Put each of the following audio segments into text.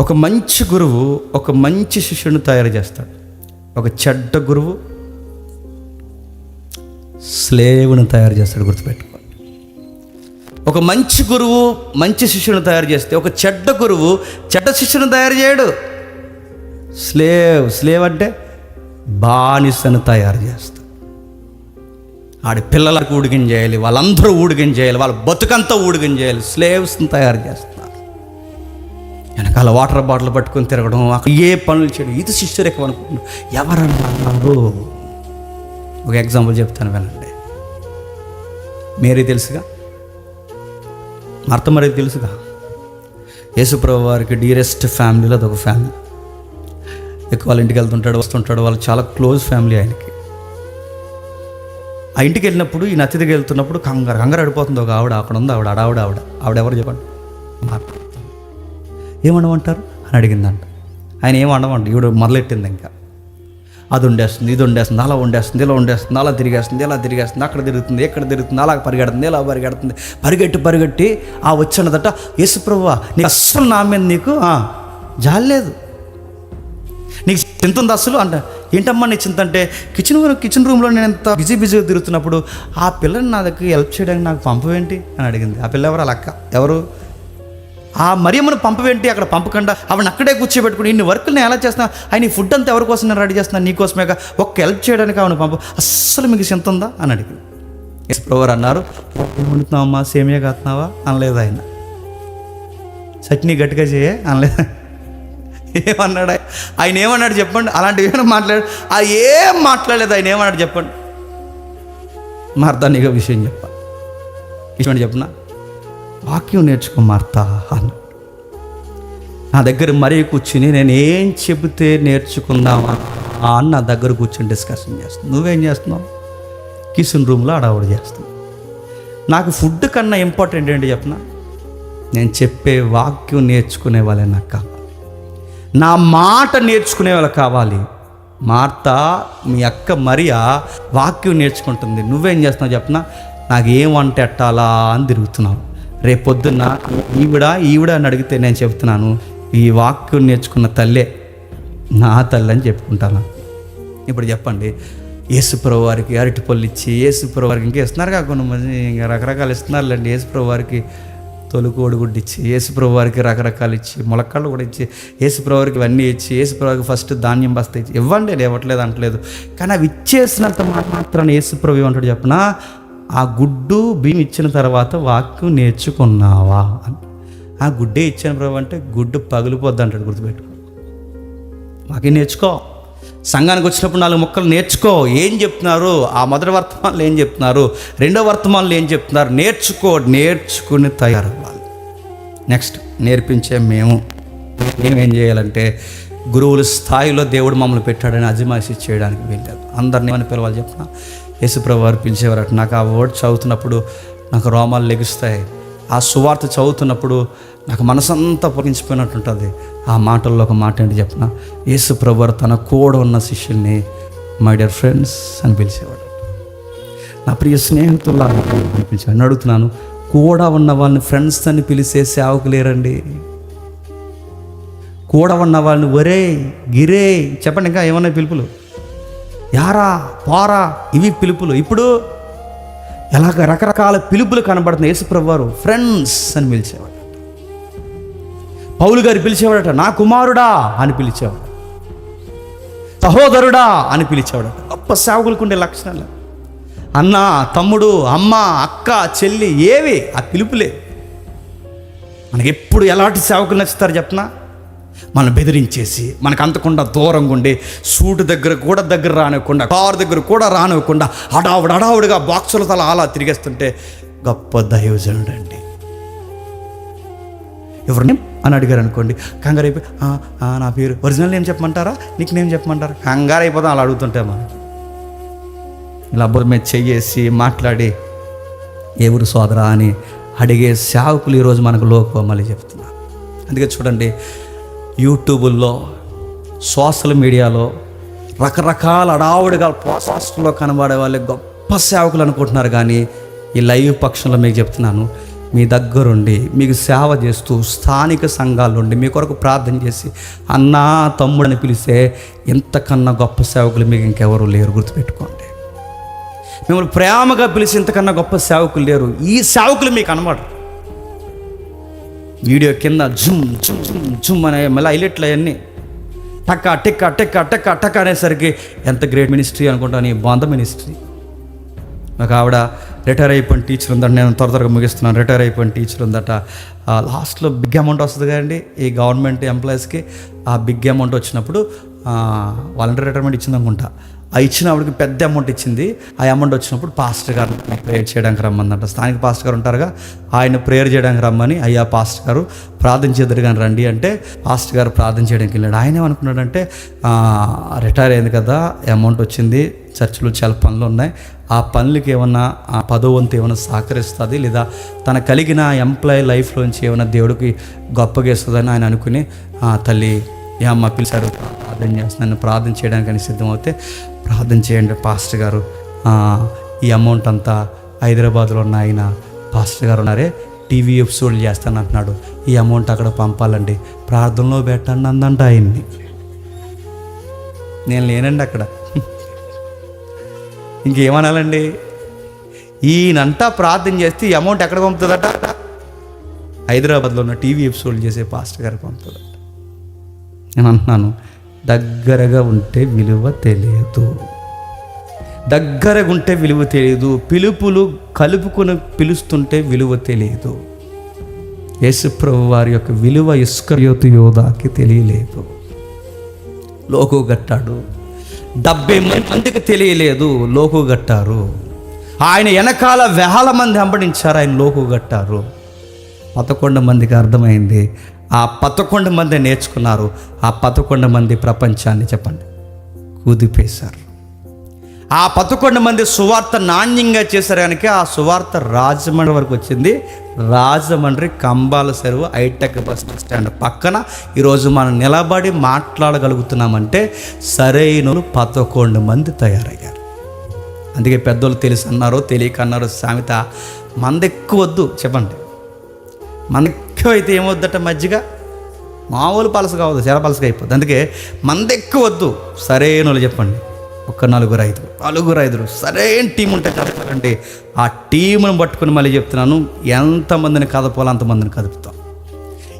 ఒక మంచి గురువు ఒక మంచి శిష్యుని తయారు చేస్తాడు. ఒక చెడ్డ గురువు స్లేవుని తయారు చేస్తాడు గుర్తుపెట్టుకోండి ఒక మంచి గురువు మంచి శిష్యుని తయారు చేస్తే ఒక చెడ్డ గురువు చెడ్డ శిష్యుని తయారు చేయడు. స్లేవ్ స్లేవ్ అంటే బానిసను తయారు చేస్తాడు. ఆడి పిల్లలకు ఊడిగం చేయాలి వాళ్ళందరూ ఊడిగం చేయాలి వాళ్ళ బతుకంతా ఊడిగం చేయాలి స్లేవ్స్ని తయారు చేస్తారు వెనకాల వాటర్ బాటిల్ పట్టుకొని తిరగడం అక్కడ ఏ పనులు చేయడం ఇది శిష్యురేఖం అనుకుంటున్నాం. ఎవరన్నారు ఒక ఎగ్జాంపుల్ చెప్తాను వినండి. మేరీ తెలుసుగా? మార్త మరి తెలుసుగా? యేసుప్రభు వారికి డీరెస్ట్ ఫ్యామిలీలో అదొక ఫ్యామిలీ ఎక్కువ వాళ్ళ ఇంటికి వెళ్తుంటాడు వస్తుంటాడు వాళ్ళు చాలా క్లోజ్ ఫ్యామిలీ ఆయనకి. ఆ ఇంటికి వెళ్ళినప్పుడు ఈ అతిథికి వెళ్తున్నప్పుడు కంగారు కంగారు అడిపోతుంది ఒక ఆవిడ అక్కడ ఉంది ఆవిడ ఆవిడ ఆవిడ ఆవిడ ఎవరు చెప్పండి? ఏమనమంటారు? అని అడిగిందంట. ఆయన ఏమనమంట ఈవిడ మొదలెట్టింది ఇంకా. అది ఉండేస్తుంది ఇది ఉండేస్తుంది అలా ఉండేస్తుంది ఇలా ఉండేస్తుంది అలా తిరిగేస్తుంది ఇలా తిరిగేస్తుంది అక్కడ తిరుగుతుంది ఎక్కడ తిరుగుతుంది అలా పరిగెడుతుంది ఇలా పరిగెడుతుంది. పరిగెట్టి పరిగెట్టి ఆ వచ్చినదట యేసుప్రభువా నీకు అస్సలు నా మీద నీకు జాలేదు నీకు చింత ఉంది అసలు అంట. ఏంటమ్మా నీ చింత అంటే కిచెన్ కిచెన్ రూమ్లో నేను ఎంత బిజీ బిజీగా తిరుగుతున్నప్పుడు ఆ పిల్లని నా దగ్గర హెల్ప్ చేయడానికి నాకు పంపవేంటి? అని అడిగింది. ఆ పిల్ల ఎవరు? అలా అక్క ఎవరు? ఆ మరియమ్మను పంపవేంటి? అక్కడ పంపకుండా. ఆవిడని అక్కడే కూర్చోబెట్టుకుని ఇన్ని వర్కులు నేను ఎలా చేస్తున్నా? ఆయన ఈ ఫుడ్ అంతా ఎవరి కోసం నేను రెడీ చేస్తున్నా? నీకోసమే ఒక్క హెల్ప్ చేయడానికి ఆవిడ పంప. అస్సలు మీకు చింత ఉందా? అని అడిగింది ఎస్ప్రోవర్ అన్నారు వండుతున్నావమ్మా సేమియా కాస్తున్నావా? అనలేదు ఆయన. చట్నీ గట్టిగా చేయే అనలేదు. ఏమన్నాడు? ఆయన? ఆయన ఏమన్నాడు చెప్పండి? అలాంటివి ఏమైనా మాట్లాడు ఆ ఏం మాట్లాడలేదు ఆయన ఏమన్నాడు చెప్పండి? మార్దానిగా విషయం చెప్పా. విషయం చెప్పనా? వాక్యం నేర్చుకో మార్తా. అన్నాడు నా దగ్గర మరీ కూర్చుని నేను ఏం చెబితే నేర్చుకుందామా అన్న నా దగ్గర కూర్చొని డిస్కషన్ చేస్తాను నువ్వేం చేస్తున్నావు? కిచెన్ రూమ్లో అడవుడు చేస్తున్నావు. నాకు ఫుడ్ కన్నా ఇంపార్టెంట్ ఏంటి చెప్పిన? నేను చెప్పే వాక్యం నేర్చుకునే వాళ్ళే నాకు కావాలి. నా మాట నేర్చుకునే వాళ్ళు కావాలి. మార్త మీ అక్క మరియా వాక్యం నేర్చుకుంటుంది. నువ్వేం చేస్తున్నావు చెప్పిన? నాకు ఏం వంట ఎట్టాలా అని తిరుగుతున్నావు. రేపొద్దున్న ఈవిడ ఈవిడ అని అడిగితే నేను చెప్తున్నాను ఈ వాక్యం నేర్చుకున్న తల్లే నా తల్లి అని చెప్పుకుంటాను. ఇప్పుడు చెప్పండి యేసుప్రభు వారికి అరటిపళ్ళు ఇచ్చి యేసుప్రభు వారికి ఇంకా ఇస్తున్నారు కాకుండా ఇంకా రకరకాలు ఇస్తున్నారులేండి. యేసుప్రభు వారికి తొలుకోడు గుడ్డు ఇచ్చి యేసుప్రభు వారికి రకరకాలు ఇచ్చి మొలక్కళ్ళు కూడా ఇచ్చి యేసుప్రభు వారికి ఇవన్నీ ఇచ్చి యేసుప్రభు వారికి ఫస్ట్ ధాన్యం బస్తా ఇచ్చి ఇవ్వండి నేను ఇవ్వట్లేదు అంటలేదు. కానీ అవి ఇచ్చేసినంత మాత్రం యేసుప్రభు ఏమంటాడు చెప్పనా? ఆ గుడ్డు బియ్యం ఇచ్చిన తర్వాత వాక్యం నేర్చుకున్నావా? అని ఆ గుడ్డే ఇచ్చిన ప్రభు అంటే గుడ్డు పగిలిపోద్ది అంటాడు గుర్తుపెట్టుకో. వాక్యం నేర్చుకో. సంఘానికి వచ్చినప్పుడు నాలుగు మొక్కలు నేర్చుకో. ఏం చెప్తున్నారు? ఆ మొదటి వర్తమానులు ఏం చెప్తున్నారు? రెండో వర్తమానులు ఏం చెప్తున్నారు? నేర్చుకో నేర్చుకుని తయారవ్వాలి. నెక్స్ట్ నేర్పించే మేము. మేమేం చేయాలంటే గురువుల స్థాయిలో దేవుడు మమ్మల్ని పెట్టాడని అజమాయిషి చేయడానికి వీలు అందరినీ అని పిలవాలి చెప్పిన యేసుప్రభు వారు పిలిచేవారట నాకు ఆ వర్డ్ చదువుతున్నప్పుడు నాకు రోమాలు లెగుస్తాయి. ఆ సువార్త చదువుతున్నప్పుడు నాకు మనసంతా పొగించిపోయినట్టు ఉంటుంది. ఆ మాటల్లో ఒక మాట ఏంటి చెప్పిన? యేసు ప్రభు తన కూడా ఉన్న శిష్యుల్ని మై డియర్ ఫ్రెండ్స్ అని పిలిచేవాడు. నా ప్రియ స్నేహితుల్లా పిలిపించాను అడుగుతున్నాను కూడా ఉన్న వాళ్ళని ఫ్రెండ్స్ అని పిలిచే సేవకు లేరండి కూడా ఉన్న వాళ్ళని ఒరే గిరే చెప్పండి ఇంకా ఏమన్నా పిలుపులు? యారా పోరా ఇవి పిలుపులు. ఇప్పుడు ఎలాగ రకరకాల పిలుపులు కనబడుతున్నాయి యేసుప్రభు వారు ఫ్రెండ్స్ అని పిలిచేవాడు పౌలు గారు పిలిచేవాడట నా కుమారుడా అని పిలిచేవాడు. సహోదరుడా అని పిలిచేవాడట గొప్ప సేవకులకు ఉండే లక్షణాలు. అన్న తమ్ముడు అమ్మ అక్క చెల్లి ఏవి ఆ పిలుపులే. మనకి ఎప్పుడు ఎలాంటి సేవకులు నచ్చుతారు చెప్పనా మనం బెదిరించేసి మనకు అంతకుండా దూరంగా ఉండి సూటు దగ్గర కూడా దగ్గర రానివ్వకుండా కారు దగ్గర కూడా రానివ్వకుండా హడావుడు హడావుడిగా బాక్సుల తల అలా తిరిగేస్తుంటే గొప్ప దైవజనుడు అండి. ఎవరిని అని అడిగారు అనుకోండి కంగారు అయిపోయి నా పేరు ఒరిజినల్ నేమ్ చెప్పమంటారా? నీకు నేమ్ చెప్పమంటారా? కంగారు అలా అడుగుతుంటే మనం. ఇలా బుర్ర మీద చెయ్యేసి మాట్లాడి ఎవరు సోదరా అని అడిగే సేవకులు ఈరోజు మనకు లోకం మళ్ళీ అందుకే చూడండి యూట్యూబుల్లో సోషల్ మీడియాలో రకరకాల అడావుడిగా పోస్టర్లో కనబడే వాళ్ళే గొప్ప సేవకులు అనుకుంటున్నారు. కానీ ఈ లైవ్ పక్షంలో మీకు చెప్తున్నాను మీ దగ్గరుండి మీకు సేవ చేస్తూ స్థానిక సంఘాలుండి మీ కొరకు ప్రార్థన చేసి అన్నా తమ్ముడని పిలిస్తే ఇంతకన్నా గొప్ప సేవకులు మీకు ఇంకెవరు లేరు. గుర్తుపెట్టుకోండి. మిమ్మల్ని ప్రేమగా పిలిచి ఇంతకన్నా గొప్ప సేవకులు లేరు. ఈ సేవకులు మీకు అనమాట వీడియో కింద జుమ్ జుమ్ జుమ్ జుమ్ అనే మళ్ళీ హైలైట్లు అవన్నీ. టక్క టిక్క టిక్క టక్క టక్క అనేసరికి ఎంత గ్రేట్ మినిస్ట్రీ అనుకుంటాను ఈ బాంధ మినిస్ట్రీ? నాకు ఆవిడ రిటైర్ అయిపోయిన టీచర్ ఉందట నేను త్వర త్వరగా ముగిస్తున్నాను రిటైర్ అయిపోయిన టీచర్ ఉందట. లాస్ట్లో బిగ్ అమౌంట్ వస్తుంది కదండి ఈ గవర్నమెంట్ ఎంప్లాయీస్కి ఆ బిగ్ అమౌంట్ వచ్చినప్పుడు వాలంటీర్ రిటైర్మెంట్ ఇచ్చింది అనుకుంటా ఆ ఇచ్చిన ఆవిడకి పెద్ద అమౌంట్ ఇచ్చింది. ఆ అమౌంట్ వచ్చినప్పుడు పాస్టర్ గారు ప్రేయర్ చేయడానికి రమ్మందంట. స్థానిక పాస్టర్ గారు ఉంటారుగా ఆయన ప్రేయర్ చేయడానికి రమ్మని అయ్యా పాస్టర్ గారు ప్రార్థన చేద్దరు కానీ రండి అంటే పాస్టర్ గారు ప్రార్థన చేయడానికి వెళ్ళాడు. ఆయన ఏమనుకున్నాడంటే రిటైర్ అయింది కదా అమౌంట్ వచ్చింది చర్చిలో చాలా పనులు ఉన్నాయి. ఆ పనులకి ఏమన్నా ఆ పదో వంతు ఏమైనా సహకరిస్తుంది? లేదా తన కలిగిన ఎంప్లాయీ లైఫ్లోంచి ఏమైనా దేవుడికి గొప్పగా ఇస్తుందని ఆయన అనుకుని తల్లి ఏ అమ్మ పిలిచారు ప్రార్థన చేస్తున్నాను ప్రార్థన చేయడానికి అని సిద్ధమవుతే ప్రార్థన చేయండి. పాస్టర్ గారు ఈ అమౌంట్ అంతా హైదరాబాద్లో ఉన్న ఆయన పాస్టర్ గారు ఉన్నారే టీవీ ఎపిసోడ్లు చేస్తాను అంటున్నాడు ఈ అమౌంట్ అక్కడ పంపాలండి. ప్రార్థనలో పెట్టండి అందంట ఆయన్ని. నేను లేనండి అక్కడ. ఇంకేమనాలండి? ఈయనంతా ప్రార్థన చేస్తే ఈ అమౌంట్ ఎక్కడ పంపుతుందట? హైదరాబాద్లో ఉన్న టీవీ ఎపిసోడ్లు చేసే పాస్టర్ గారికి పంపుతుందట నేను అంటున్నాను దగ్గరగా ఉంటే విలువ తెలియదు. దగ్గరగా ఉంటే విలువ తెలియదు. పిలుపులు కలుపుకొని పిలుస్తుంటే విలువ తెలియదు. యేసుప్రభు వారి యొక్క విలువ ఇస్కర్యోతు యోధాకి తెలియలేదు. లోకు గట్టాడు డెబ్బై మందికి తెలియలేదు. లోకు గట్టారు ఆయన వెనకాల వేల మంది వెంబడించారు. ఆయన లోకు గట్టారు పదకొండు మందికి అర్థమైంది. ఆ పదకొండు మంది నేర్చుకున్నారు. ఆ పదకొండు మంది ప్రపంచాన్ని చెప్పండి. కుదిపేశారు. ఆ పదకొండు మంది సువార్త నాణ్యంగా చేశారు కనుక ఆ సువార్త రాజమండ్రి వరకు వచ్చింది. రాజమండ్రి కంబాల చెరువు హైటెక్ బస్ స్టాండ్ పక్కన. ఈరోజు మనం నిలబడి మాట్లాడగలుగుతున్నామంటే సరైన పదకొండు మంది తయారయ్యారు. అందుకే పెద్దోళ్ళు తెలిసి అన్నారో తెలియక అన్నారో సామెత మందెక్కువద్దు. వద్దు చెప్పండి. మన ఎక్కువ అయితే ఏమొద్దట మజ్జిగ? మామూలు పలస కావద్దు చాలా పలసగా అయిపోద్ది. అందుకే మంద ఎక్కువ వద్దు సరైన వాళ్ళు చెప్పండి. ఒక్క నలుగురు ఐదుగురు నలుగురు ఐదుగురు సరైన టీం ఉంటే కదపాలండి. ఆ టీంను పట్టుకుని మళ్ళీ చెప్తున్నాను ఎంతమందిని కదపాలో అంతమందిని కదుపుతాం.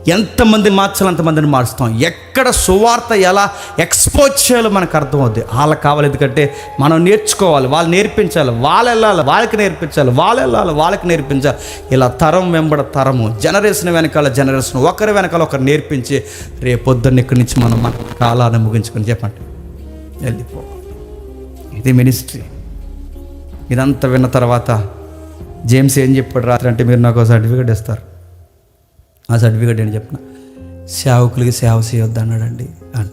ఎంతమంది మార్చాలో అంతమందిని మార్చుతాం ఎక్కడ సువార్త ఎలా ఎక్స్పోజ్ చేయాలో మనకు అర్థమవుద్ది. వాళ్ళకి కావాలి ఎందుకంటే మనం నేర్చుకోవాలి వాళ్ళు నేర్పించాలి వాళ్ళు వెళ్ళాలి వాళ్ళకి నేర్పించాలి వాళ్ళు వెళ్ళాలి వాళ్ళకి నేర్పించాలి. ఇలా తరం వెంబడ తరము జనరేషన్ వెనకాల జనరేషన్ ఒకరి వెనకాల ఒకరు నేర్పించి రేపొద్దున్న ఇక్కడి నుంచి మనం మన కాలాన్ని ముగించుకొని చెప్పండి. వెళ్ళిపో. ఇది మినిస్ట్రీ ఇదంతా విన్న తర్వాత జేమ్స్ ఏం చెప్పాడు రాత్రి అంటే మీరు నాకు సర్టిఫికేట్ ఇస్తారు. ఆ సర్టిఫికేట్ ఏంటి చెప్పిన? సేవకులకి సేవ చేయొద్దు అన్నాడండి అని.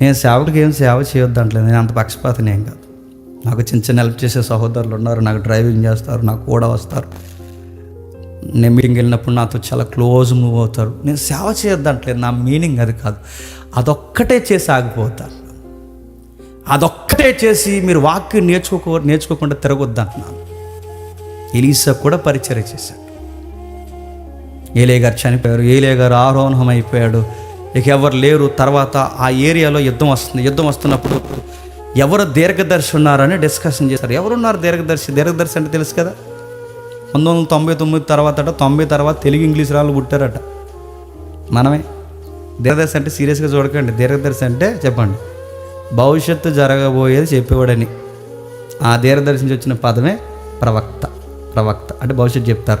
నేను సేవకుడికి ఏం సేవ చేయొద్దు అంటలేదు. నేను అంత పక్షపాతం ఏం కాదు. నాకు చిన్న చిన్న హెల్ప్ చేసే సహోదరులు ఉన్నారు. నాకు డ్రైవింగ్ చేస్తారు. నాకు కూడా వస్తారు. నేను మీటింగ్ వెళ్ళినప్పుడు నాతో చాలా క్లోజ్ మూవ్ అవుతారు. నేను సేవ చేయొద్దు అంటలేదు. నా మీనింగ్ అది కాదు. అదొక్కటే చేసి ఆగిపోతాను అదొక్కటే చేసి మీరు వాక్యం నేర్చుకోక నేర్చుకోకుండా తిరగొద్దు అంటున్నాను. ఎలీసా కూడా పరిచయం చేశాను ఏలే గారు చనిపోయారు. ఏలే గారు ఆరోహణం అయిపోయాడు ఇక ఎవరు లేరు. తర్వాత ఆ ఏరియాలో యుద్ధం వస్తుంది. యుద్ధం వస్తున్నప్పుడు ఎవరు దీర్ఘదర్శి ఉన్నారని డిస్కషన్ చేశారు. ఎవరున్నారు దీర్ఘదర్శి? దీర్ఘదర్శి అంటే తెలుసు కదా? పంతొమ్మిది వందల తొంభై తొమ్మిది తర్వాత తొంభై తర్వాత తెలుగు ఇంగ్లీష్ రాళ్ళు పుట్టారట. మనమే. దీర్ఘదర్శి అంటే సీరియస్గా చూడకండి. దీర్ఘదర్శి అంటే చెప్పండి. భవిష్యత్తు జరగబోయేది చెప్పేవాడని. ఆ దీర్ఘదర్శి నుంచి వచ్చిన పదమే ప్రవక్త. ప్రవక్త అంటే భవిష్యత్తు చెప్తారు.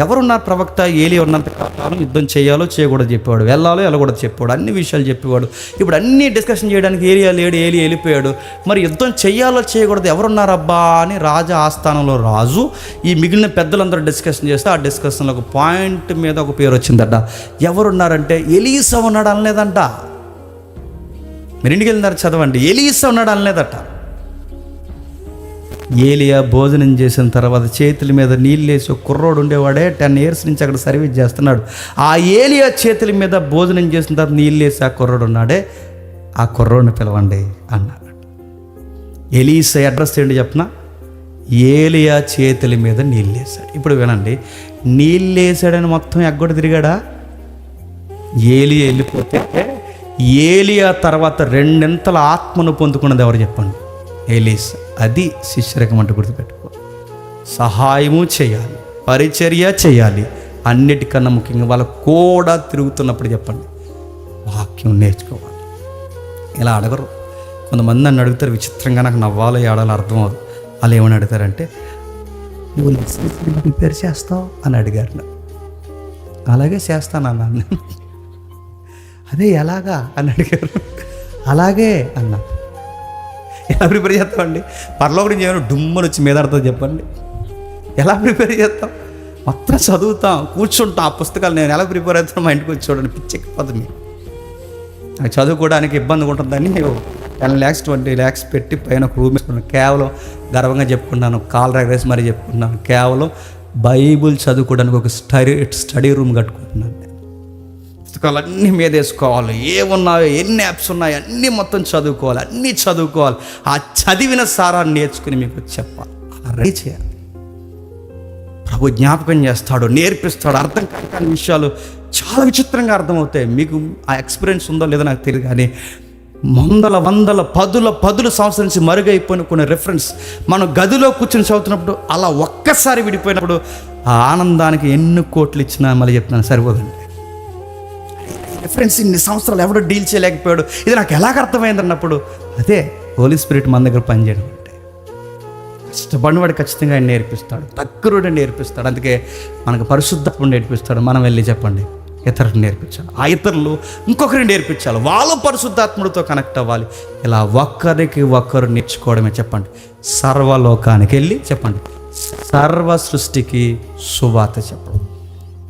ఎవరున్నారు ప్రవక్త ఏలి ఉన్నంత కాలం యుద్ధం చేయాలో చేయకూడదు చెప్పేవాడు వెళ్ళాలో వెళ్ళకూడదు చెప్పేవాడు అన్ని విషయాలు చెప్పేవాడు. ఇప్పుడు అన్ని డిస్కషన్ చేయడానికి ఏరియా లేడు ఏలి వెళ్ళిపోయాడు. మరి యుద్ధం చేయాలో చేయకూడదు ఎవరున్నారబ్బా అని రాజా ఆస్థానంలో రాజు ఈ మిగిలిన పెద్దలందరూ డిస్కషన్ చేస్తే ఆ డిస్కషన్లో ఒక పాయింట్ మీద ఒక పేరు వచ్చిందట. ఎవరున్నారంటే ఎలీసా ఉన్నాడు అనలేదంట. మీరు ఇంటికి వెళ్ళినారు చదవండి. ఎలీసా ఉన్నాడు అనలేదట. ఏలియా భోజనం చేసిన తర్వాత చేతుల మీద నీళ్ళేసి ఒక కుర్రోడు ఉండేవాడే టెన్ ఇయర్స్ నుంచి అక్కడ సర్వీస్ చేస్తున్నాడు. ఆ ఏలియా చేతుల మీద భోజనం చేసిన తర్వాత నీళ్ళేసి ఆ కుర్రోడు ఉన్నాడే. ఆ కుర్రోడిని పిలవండి అన్నాడు. ఎలీస్ అడ్రస్ ఏంటి చెప్పిన ఏలియా చేతుల మీద నీళ్ళేశాడు ఇప్పుడు వినండి. నీళ్ళు మొత్తం ఎగ్గొడ తిరిగాడా? ఏలి వెళ్ళిపోతే ఏలియా తర్వాత రెండింతల ఆత్మను పొందుకున్నది ఎవరు చెప్పండి? ఎలీస్ అది శిష్యరకం అంటూ గుర్తుపెట్టుకో. సహాయము చేయాలి పరిచర్య చేయాలి. అన్నిటికన్నా ముఖ్యంగా వాళ్ళ కూడా తిరుగుతున్నప్పుడు చెప్పండి. వాక్యం నేర్చుకోవాలి. ఇలా అడగరు. కొంతమంది నన్ను అడుగుతారు విచిత్రంగా నాకు నవ్వాలో ఏడాలో అర్థం అవ్వదు. వాళ్ళు ఏమని అడుగుతారంటే నువ్వు ప్రిపేర్ చేస్తావు? అని అడిగారు అలాగే చేస్తాను అన్నాను అదే ఎలాగా? అని అడిగారు. అలాగే అన్నా. ఎలా ప్రిపేర్ చేస్తామండి పర్లో నుంచి ఏమైనా డుమ్మని వచ్చి మీద చెప్పండి. ఎలా ప్రిపేర్ చేస్తాం మొత్తం చదువుతాం కూర్చుంటాం. ఆ పుస్తకాలు నేను ఎలా ప్రిపేర్ అవుతాను మా ఇంటికి వచ్చి చూడండి. పిచ్చెక్కిపోతుంది నాకు చదువుకోవడానికి ఇబ్బందిగా ఉంటుందని టెన్ ల్యాక్స్ ట్వంటీ ల్యాక్స్ పెట్టి పైన ఒక రూమ్ వేసుకున్నాను. కేవలం గర్వంగా చెప్పుకున్నాను కాల్ ఎగరేసి మరీ చెప్పుకున్నాను కేవలం బైబుల్ చదువుకోవడానికి ఒక స్టడీ స్టడీ రూమ్ కట్టుకుంటున్నాను. పుస్తకాలు అన్నీ మీద వేసుకోవాలి. ఏమున్నాయో ఎన్ని యాప్స్ ఉన్నాయో అన్నీ మొత్తం చదువుకోవాలి అన్నీ చదువుకోవాలి. ఆ చదివిన సారాన్ని నేర్చుకుని మీకు చెప్పాలి. అలా రెడీ చేయాలి. ప్రభు జ్ఞాపకం చేస్తాడు నేర్పిస్తాడు అర్థం కాని విషయాలు చాలా విచిత్రంగా అర్థమవుతాయి. మీకు ఆ ఎక్స్పీరియన్స్ ఉందో లేదో నాకు తెలియదు కానీ వందల వందల పదుల పదుల సంవత్సరం నుంచి మరుగైపోయిన కొన్ని రెఫరెన్స్ మనం గదిలో కూర్చొని చదువుతున్నప్పుడు అలా ఒక్కసారి విడిపోయినప్పుడు ఆ ఆనందానికి ఎన్ని కోట్లు ఇచ్చినా మళ్ళీ చెప్తున్నాను సరిపోదండి. డిఫరెన్స్ ఇన్ని సంవత్సరాలు ఎవడో డీల్ చేయలేకపోయాడు. ఇది నాకు ఎలాగ అర్థమైంది అన్నప్పుడు అదే హోలీ స్పిరిట్ మన దగ్గర పనిచేయడం అంటే. కష్టపడినవాడు ఖచ్చితంగా ఆయన నేర్పిస్తాడు. దగ్గరుడు నేర్పిస్తాడు. అందుకే మనకు పరిశుద్ధం నేర్పిస్తాడు. మనం వెళ్ళి చెప్పండి. ఇతరులు నేర్పించాలి. ఆ ఇతరులు ఇంకొకరిని నేర్పించాలి. వాళ్ళు పరిశుద్ధాత్ముడితో కనెక్ట్ అవ్వాలి. ఇలా ఒక్కరికి ఒక్కరు నేర్చుకోవడమే చెప్పండి. సర్వలోకానికి వెళ్ళి చెప్పండి. సర్వ సృష్టికి సువాత చెప్పడం.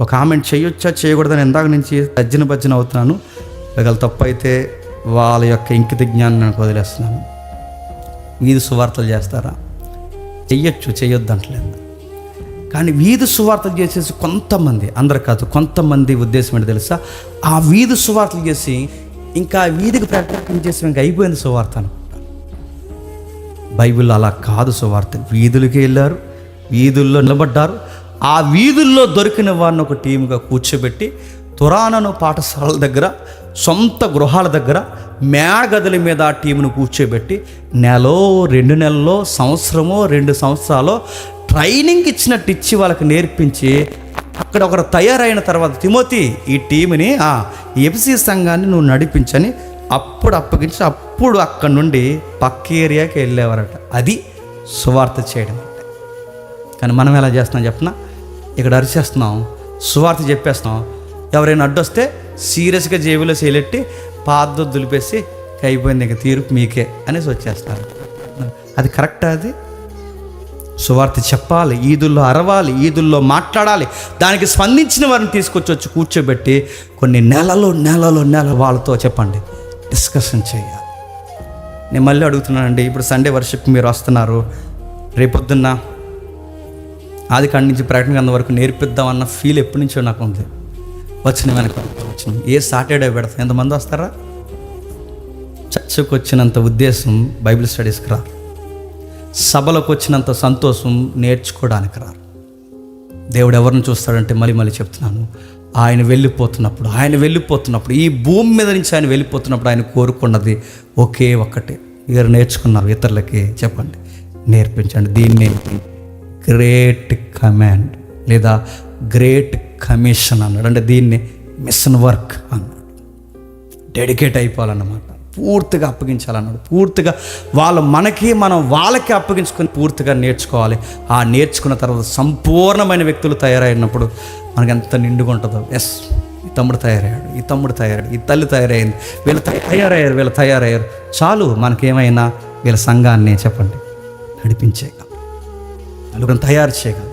ఒక కామెంట్ చేయొచ్చా చేయకూడదని ఇందాక నుంచి తజ్జన భజ్జన అవుతున్నాను. ఒకవేళ తప్పు అయితే వాళ్ళ యొక్క ఇంకిత జ్ఞానం నేను వదిలేస్తున్నాను. వీధి సువార్తలు చేస్తారా? చెయ్యొచ్చు చెయ్యొద్దు అంటలేదు. కానీ వీధి సువార్తలు చేసేసి కొంతమంది అందరు కాదు కొంతమంది ఉద్దేశం ఏంటి తెలుసా? ఆ వీధి సువార్తలు చేసి ఇంకా వీధికి ప్రకటన చేసి ఇంకా అయిపోయింది సువార్త బైబిల్ అలా కాదు సువార్త. వీధులకి వెళ్ళారు వీధుల్లో నిలబడ్డారు ఆ వీధుల్లో దొరికిన వారిని ఒక టీముగా కూర్చోబెట్టి తురానను పాఠశాలల దగ్గర సొంత గృహాల దగ్గర మేడగదుల మీద ఆ టీమును కూర్చోబెట్టి నెలో రెండు నెలల్లో సంవత్సరమో రెండు సంవత్సరాలు ట్రైనింగ్ ఇచ్చినట్టు ఇచ్చి వాళ్ళకి నేర్పించి అక్కడ ఒకరు తయారైన తర్వాత తిమోతి ఈ టీంని ఆ ఎఫ్సి సంఘాన్ని నువ్వు నడిపించని అప్పుడు అప్పగించి అప్పుడు అక్కడ నుండి పక్క ఏరియాకి వెళ్ళేవారట. అది సువార్త చేయడం. అంటే కానీ మనం ఎలా చేస్తున్నాం చెప్పిన ఇక్కడ అరిచేస్తున్నాం సువార్త చెప్పేస్తున్నాం. ఎవరైనా అడ్డొస్తే సీరియస్గా జేబులో చేయలెట్టి పాద దులిపేసి అయిపోయింది ఇక తీర్పు మీకే అనేసి వచ్చేస్తారు అది కరెక్టా అది? సువార్త చెప్పాలి ఈదుల్లో అరవాలి ఈదుల్లో మాట్లాడాలి. దానికి స్పందించిన వారిని తీసుకొచ్చి వచ్చి కూర్చోబెట్టి కొన్ని నెలలు నెలలు నెలలు వాళ్ళతో చెప్పండి. డిస్కషన్ చేయాలి. నేను మళ్ళీ అడుగుతున్నానండి ఇప్పుడు సండే వర్షిప్ మీరు వస్తున్నారు. రేపొద్దున్న ఆది కాడి నుంచి ప్రకటన గ్రంథం వరకు నేర్పిద్దామన్న ఫీల్ ఎప్పటి నుంచో నాకు ఉంది వచ్చిన వెనక వచ్చిన ఏ సాటర్డే పెడతాం ఎంతమంది వస్తారా? చర్చకు వచ్చినంత ఉద్దేశం బైబిల్ స్టడీస్కి రారు సభలకు వచ్చినంత సంతోషం నేర్చుకోవడానికి రారు దేవుడు ఎవరిని చూస్తాడంటే మళ్ళీ మళ్ళీ చెప్తున్నాను. ఆయన వెళ్ళిపోతున్నప్పుడు ఆయన వెళ్ళిపోతున్నప్పుడు ఈ భూమి మీద నుంచి ఆయన వెళ్ళిపోతున్నప్పుడు ఆయన కోరుకున్నది ఒకే ఒక్కటే. మీరు నేర్చుకున్నారు ఇతరులకి చెప్పండి. నేర్పించండి దీన్ని గ్రేట్ కమాండ్ లేదా గ్రేట్ కమిషన్ అన్నాడు. అంటే దీన్ని మిషన్ వర్క్ అన్నాడు. డెడికేట్ అయిపోవాలన్నమాట. పూర్తిగా అప్పగించాలన్నాడు. పూర్తిగా వాళ్ళు మనకి మనం వాళ్ళకి అప్పగించుకొని పూర్తిగా నేర్చుకోవాలి. ఆ నేర్చుకున్న తర్వాత సంపూర్ణమైన వ్యక్తులు తయారైనప్పుడు మనకి ఎంత నిండుగా ఉంటుందో. ఎస్ ఈ తమ్ముడు తయారయ్యాడు ఈ తమ్ముడు తయారయ్యాడు ఈ తల్లి తయారైంది. వీళ్ళు తయారయ్యారు వీళ్ళు తయారయ్యారు. చాలు మనకేమైనా వీళ్ళ సంఘాన్ని చెప్పండి. నడిపించేగా నలుగురిని తయారు చేయగలం